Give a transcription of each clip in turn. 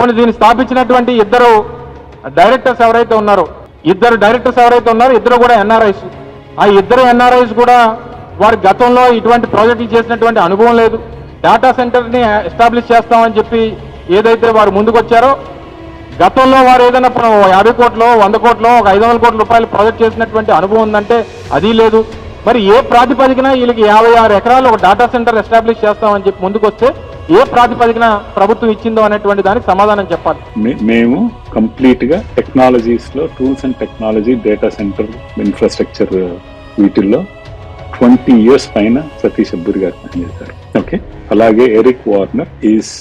పోనీ దీన్ని స్థాపించినటువంటి ఇద్దరు డైరెక్టర్స్ ఎవరైతే ఉన్నారో ఇద్దరు డైరెక్టర్స్ ఎవరైతే ఉన్నారో ఇద్దరు కూడా ఎన్ఆర్ఐస్. ఆ ఇద్దరు ఎన్ఆర్ఐస్ కూడా వారి గతంలో ఇటువంటి ప్రాజెక్టులు చేసినటువంటి అనుభవం లేదు. డేటా సెంటర్ని ఎస్టాబ్లిష్ చేస్తామని చెప్పి ఏదైతే వారు ముందుకొచ్చారో గతంలో వారు ఏదైనా యాభై కోట్లు వంద కోట్లు ఒక ఐదు వందల కోట్ల రూపాయలు ప్రాజెక్ట్ చేసినటువంటి అనుభవం ఉందంటే అది లేదు. మరి ఏ ప్రాతిపదికన వీళ్ళకి యాభై ఆరు ఎకరాలు ఒక డేటా సెంటర్ ఎస్టాబ్లిష్ చేస్తామని చెప్పి ముందుకొస్తే ఏ ప్రాతిపదికన ప్రభుత్వం ఇచ్చిందో అనేటువంటి దానికి సమాధానం చెప్పాలి. మేము కంప్లీట్గా టెక్నాలజీస్లో tools and technology data centre infrastructure వీటిల్లో ట్వంటీ ఇయర్స్ పైన సతీష్ అబ్బూరి గారు పనిచేశారు. ఓకే? అలాగే Eric Warner is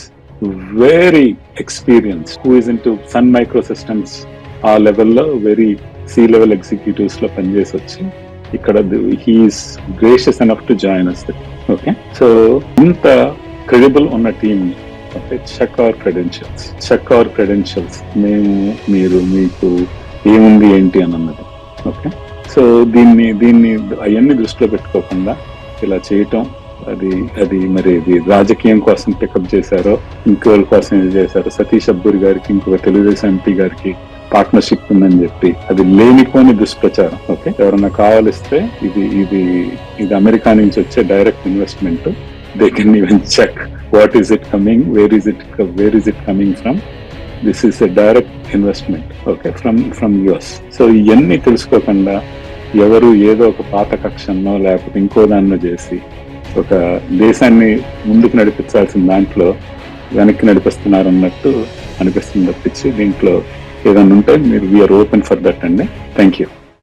very experience who is in to Sun Microsystems ఆ లెవెల్లో వెరీ సీ లెవెల్ ఎగ్జిక్యూటివ్స్లో పనిచేసి వచ్చి ఇక్కడ he is gracious enough to join us okay so ఇంత క్రెడిబుల్ ఉన్న team okay check our credentials check our credentials మేము మీరు మీకు ఏముంది ఏంటి అని అన్నది. ఓకే సో దీన్ని దీన్ని అవన్నీ దృష్టిలో పెట్టుకోకుండా ఇలా చేయటం అది అది మరి ఇది రాజకీయం కోసం పికప్ చేశారో ఇంకోళ్ళ కోసం ఇది చేశారో సతీష్ అబ్బూరి గారికి ఇంకొక తెలుగుదేశం ఎంపీ గారికి పార్ట్నర్షిప్ ఉందని చెప్పి. అది లేనిపోని దుష్ప్రచారం. ఓకే. ఎవరన్నా కావాలిస్తే ఇది ఇది ఇది అమెరికా నుంచి వచ్చే direct investment. They can even check what is it coming where is it where is it coming from this is a direct investment okay from from US so ఇవన్నీ తెలుసుకోకుండా ఎవరు ఏదో ఒక పాత కక్షన్నో లేకపోతే ఇంకో దాన్నో చేసి ఒక దేశాన్ని ముందుకు నడిపించాల్సిన దాంట్లో వెనక్కి నడిపిస్తున్నారు అన్నట్టు అనిపిస్తుంది తప్పించి దీంట్లో ఏదైనా ఉంటే మీరు వీఆర్ ఓపెన్ ఫర్ దట్ అండి. Thank you